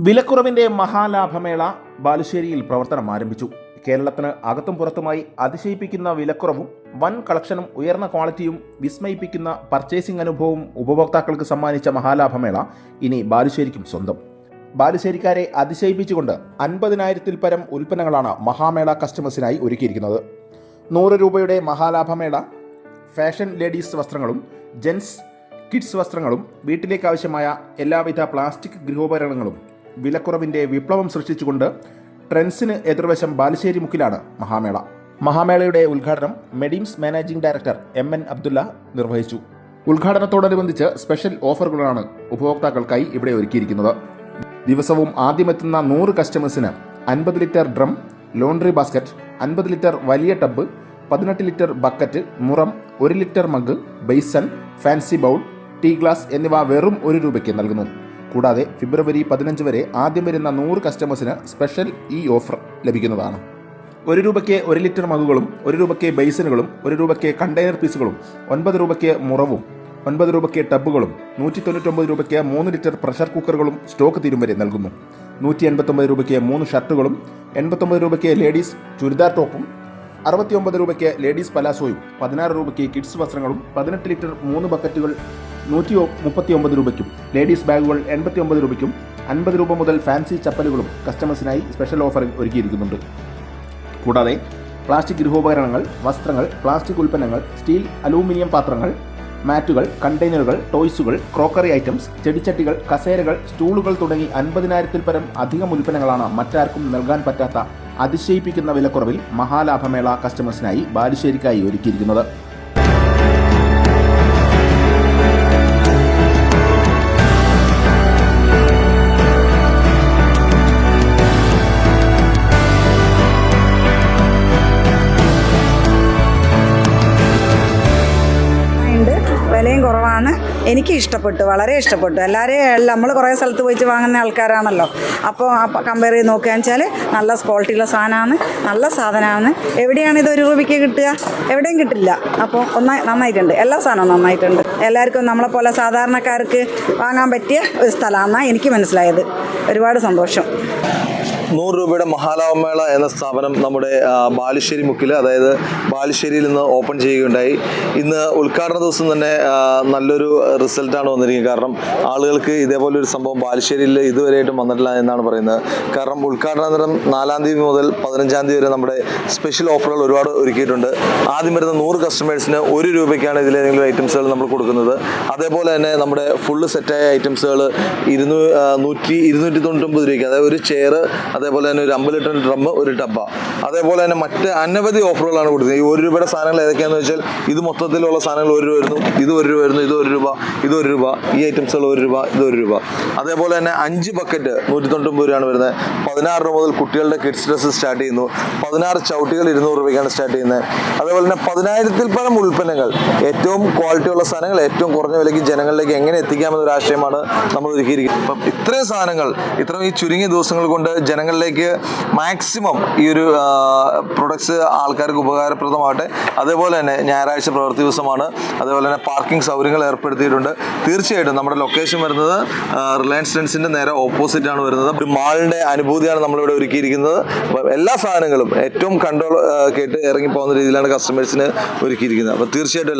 വിലക്കുറവിന്റെ മഹാലാഭമേള ബാലുശ്ശേരിയിൽ പ്രവർത്തനം ആരംഭിച്ചു. കേരളത്തിന് അകത്തും പുറത്തുമായി അതിശയിപ്പിക്കുന്ന വിലക്കുറവും വൻ കളക്ഷനും ഉയർന്ന ക്വാളിറ്റിയും വിസ്മയിപ്പിക്കുന്ന പർച്ചേസിംഗ് അനുഭവവും ഉപഭോക്താക്കൾക്ക് സമ്മാനിച്ച മഹാലാഭമേള ഇനി ബാലുശ്ശേരിക്കും സ്വന്തം. ബാലുശ്ശേരിക്കാരെ അതിശയിപ്പിച്ചുകൊണ്ട് അൻപതിനായിരത്തിൽ പരം ഉൽപ്പന്നങ്ങളാണ് മഹാമേള കസ്റ്റമേഴ്സിനായി ഒരുക്കിയിരിക്കുന്നത്. നൂറ് രൂപയുടെ മഹാലാഭമേള ഫാഷൻ ലേഡീസ് വസ്ത്രങ്ങളും ജെൻസ് കിഡ്സ് വസ്ത്രങ്ങളും വീട്ടിലേക്ക് ആവശ്യമായ എല്ലാവിധ പ്ലാസ്റ്റിക് ഗൃഹോപകരണങ്ങളും വിലക്കുറവിന്റെ വിപ്ലവം സൃഷ്ടിച്ചുകൊണ്ട് ട്രെൻഡ്സിന് എതിർവശം ബാലുശ്ശേരി മുക്കിലാണ് മഹാമേള. മഹാമേളയുടെ ഉദ്ഘാടനം മെഡിംസ് managing director M N Abdulla നിർവഹിച്ചു. ഉദ്ഘാടനത്തോടനുബന്ധിച്ച് സ്പെഷ്യൽ ഓഫറുകളാണ് ഉപഭോക്താക്കൾക്കായി ഇവിടെ ഒരുക്കിയിരിക്കുന്നത്. ദിവസവും ആദ്യമെത്തുന്ന നൂറ് കസ്റ്റമേഴ്സിന് അൻപത് ലിറ്റർ ഡ്രം ലോണ്ടറി ബാസ്ക്കറ്റ് അൻപത് ലിറ്റർ വലിയ ടബ് പതിനെട്ട് ലിറ്റർ ബക്കറ്റ് മുറം ഒരു litre mug basin fancy bowl tea glass എന്നിവ വെറും ഒരു രൂപയ്ക്ക് നൽകുന്നു. കൂടാതെ ഫെബ്രുവരി പതിനഞ്ച് വരെ ആദ്യം വരുന്ന നൂറ് കസ്റ്റമേഴ്സിന് സ്പെഷ്യൽ ഈ ഓഫർ ലഭിക്കുന്നതാണ്. ഒരു രൂപയ്ക്ക് ഒരു ലിറ്റർ മകുകളും ഒരു രൂപയ്ക്ക് ബേസിനുകളും ഒരു രൂപയ്ക്ക് കണ്ടെയ്നർ പീസുകളും ഒൻപത് രൂപയ്ക്ക് മുറവും ഒൻപത് രൂപയ്ക്ക് ടബുകളും നൂറ്റി തൊണ്ണൂറ്റൊമ്പത് രൂപയ്ക്ക് മൂന്ന് ലിറ്റർ പ്രഷർ കുക്കറുകളും സ്റ്റോക്ക് തീരും വരെ നൽകുന്നു. നൂറ്റി എൺപത്തൊമ്പത് രൂപയ്ക്ക് മൂന്ന് ഷർട്ടുകളും എൺപത്തൊമ്പത് രൂപയ്ക്ക് ലേഡീസ് ചുരിദാർ ടോപ്പും അറുപത്തിയൊമ്പത് രൂപയ്ക്ക് ലേഡീസ് പലാസോയും പതിനാറ് രൂപയ്ക്ക് കിഡ്സ് വസ്ത്രങ്ങളും പതിനെട്ട് ലിറ്റർ മൂന്ന് ബക്കറ്റുകൾ നൂറ്റി മുപ്പത്തി ഒമ്പത് രൂപയ്ക്കും ലേഡീസ് ബാഗുകൾ എൺപത്തി ഒമ്പത് രൂപയ്ക്കും അൻപത് രൂപ മുതൽ ഫാൻസി ചപ്പലുകളും കസ്റ്റമേഴ്സിനായി സ്പെഷ്യൽ ഓഫറിൽ ഒരുക്കിയിരിക്കുന്നുണ്ട്. കൂടാതെ പ്ലാസ്റ്റിക് ഗൃഹോപകരണങ്ങൾ വസ്ത്രങ്ങൾ പ്ലാസ്റ്റിക് ഉൽപ്പന്നങ്ങൾ സ്റ്റീൽ അലൂമിനിയം പാത്രങ്ങൾ മാറ്റുകൾ കണ്ടെയ്നറുകൾ ടോയ്സുകൾ ക്രോക്കറി ഐറ്റംസ് ചെടിച്ചട്ടികൾ കസേരകൾ സ്റ്റൂളുകൾ തുടങ്ങി അൻപതിനായിരത്തിൽ പരം അധികം ഉൽപ്പന്നങ്ങളാണ് മറ്റാർക്കും നൽകാൻ പറ്റാത്ത അതിശയിപ്പിക്കുന്ന വിലക്കുറവിൽ മഹാലാഭമേള കസ്റ്റമേഴ്സിനായി ബാലുശ്ശേരിക്കായി ഒരുക്കിയിരിക്കുന്നത്. വിലയും എനിക്ക് ഇഷ്ടപ്പെട്ടു വളരെ ഇഷ്ടപ്പെട്ടു. എല്ലാവരെയും നമ്മൾ കുറേ സ്ഥലത്ത് പോയിട്ട് വാങ്ങുന്ന ആൾക്കാരാണല്ലോ. അപ്പോൾ കമ്പയർ ചെയ്ത് നോക്കുകയെന്ന് വെച്ചാൽ നല്ല ക്വാളിറ്റിയുള്ള സാധനമാണ് നല്ല സാധനമാണ് എവിടെയാണ് ഇത് ഒരു രൂപയ്ക്ക് കിട്ടുക? എവിടെയും കിട്ടില്ല. അപ്പോൾ ഒന്നായി നന്നായിട്ടുണ്ട്. എല്ലാ സാധനവും നന്നായിട്ടുണ്ട്. എല്ലാവർക്കും നമ്മളെപ്പോലെ സാധാരണക്കാർക്ക് വാങ്ങാൻ പറ്റിയ ഒരു സ്ഥലമാണെന്നാണ് എനിക്ക് മനസ്സിലായത്. ഒരുപാട് സന്തോഷം. നൂറ് രൂപയുടെ മഹാലാവമേള എന്ന സ്ഥാപനം നമ്മുടെ ബാലുശ്ശേരി മുക്കിൽ അതായത് ബാലുശ്ശേരിയിൽ നിന്ന് ഓപ്പൺ ചെയ്യുകയുണ്ടായി. ഇന്ന് ഉദ്ഘാടന ദിവസം തന്നെ നല്ലൊരു റിസൾട്ടാണ് വന്നിരിക്കുന്നത്. കാരണം ആളുകൾക്ക് ഇതേപോലെ ഒരു സംഭവം ബാലുശ്ശേരിയിൽ ഇതുവരെയായിട്ടും വന്നിട്ടില്ല എന്നാണ് പറയുന്നത്. കാരണം ഉദ്ഘാടനാനന്തരം നാലാം തീയതി മുതൽ പതിനഞ്ചാം തീയതി വരെ നമ്മുടെ സ്പെഷ്യൽ ഓഫറുകൾ ഒരുപാട് ഒരുക്കിയിട്ടുണ്ട്. ആദ്യം വരുന്ന നൂറ് കസ്റ്റമേഴ്സിന് ഒരു രൂപയ്ക്കാണ് ഇതിലേതെങ്കിലും ഐറ്റംസുകൾ നമ്മൾ കൊടുക്കുന്നത്. അതേപോലെ തന്നെ നമ്മുടെ ഫുള്ള് സെറ്റായ ഐറ്റംസുകൾ ഇരുന്നൂ നൂറ്റി ഇരുന്നൂറ്റി തൊണ്ണൂറ്റൊമ്പത് രൂപയ്ക്ക് അതായത് ഒരു ചെയർ അതേപോലെ തന്നെ ഒരു അമ്പത് ലിറ്റർ ഡ്രം ഒരു ടബ. അതേപോലെ തന്നെ മറ്റ് അനവധി ഓഫറുകളാണ് കൊടുക്കുന്നത്. ഈ ഒരു രൂപയുടെ സാധനങ്ങൾ ഏതൊക്കെയാണെന്ന് വെച്ചാൽ ഇത് മൊത്തത്തിലുള്ള സാധനങ്ങൾ ഒരു രൂപ ഇത് ഒരു രൂപ ഇത് ഒരു രൂപ ഇത് ഒരു രൂപ ഈ ഐറ്റംസുകൾ ഒരു രൂപ ഇത് ഒരു രൂപ. അതേപോലെ തന്നെ അഞ്ച് ബക്കറ്റ് നൂറ്റി തൊണ്ണൂറ്റൊമ്പത് രൂപയാണ് വരുന്നത്. പതിനാറ് രൂപ മുതൽ കുട്ടികളുടെ കിഡ്സ് ഡ്രസ്സ് സ്റ്റാർട്ട് ചെയ്യുന്നു. പതിനാറ് ചവിട്ടികൾ ഇരുന്നൂറ് രൂപയ്ക്കാണ് സ്റ്റാർട്ട് ചെയ്യുന്നത്. അതേപോലെ തന്നെ പതിനായിരത്തിൽ പരം ഉൽപ്പന്നങ്ങൾ. ഏറ്റവും ക്വാളിറ്റി ഉള്ള സാധനങ്ങൾ ഏറ്റവും കുറഞ്ഞ വിലയ്ക്ക് ജനങ്ങളിലേക്ക് എങ്ങനെ എത്തിക്കാമെന്നൊരു ആശയമാണ് നമ്മൾ ഒരുക്കിയിരിക്കുന്നത്. അപ്പം ഇത്രയും സാധനങ്ങൾ ഇത്രയും ഈ ചുരുങ്ങിയ ദിവസങ്ങൾ കൊണ്ട് ജനങ്ങളിലേക്ക് മാക്സിമം ഈ ഒരു പ്രൊഡക്ട്സ് ആൾക്കാർക്ക് ഉപകാരപ്രദമാകട്ടെ. അതേപോലെ തന്നെ ഞായറാഴ്ച പ്രവൃത്തി ദിവസമാണ്. അതേപോലെ തന്നെ പാർക്കിംഗ് സൗകര്യങ്ങൾ ഏർപ്പെടുത്തിയിട്ടുണ്ട്. തീർച്ചയായിട്ടും നമ്മുടെ ലൊക്കേഷൻ വരുന്നത് റിലയൻസ് ട്രെൻഡ്സിന്റെ നേരെ ഓപ്പോസിറ്റ് ആണ് വരുന്നത്. ഒരു മാളിന്റെ അനുഭൂതിയാണ് നമ്മളിവിടെ ഒരുക്കിയിരിക്കുന്നത്. എല്ലാ സാധനങ്ങളും ഏറ്റവും കൺട്രോൾ കേട്ട് ഇറങ്ങിപ്പോകുന്ന രീതിയിലാണ് കസ്റ്റമേഴ്സിന് ഒരുക്കിയിരിക്കുന്നത്. അപ്പോൾ തീർച്ചയായിട്ടും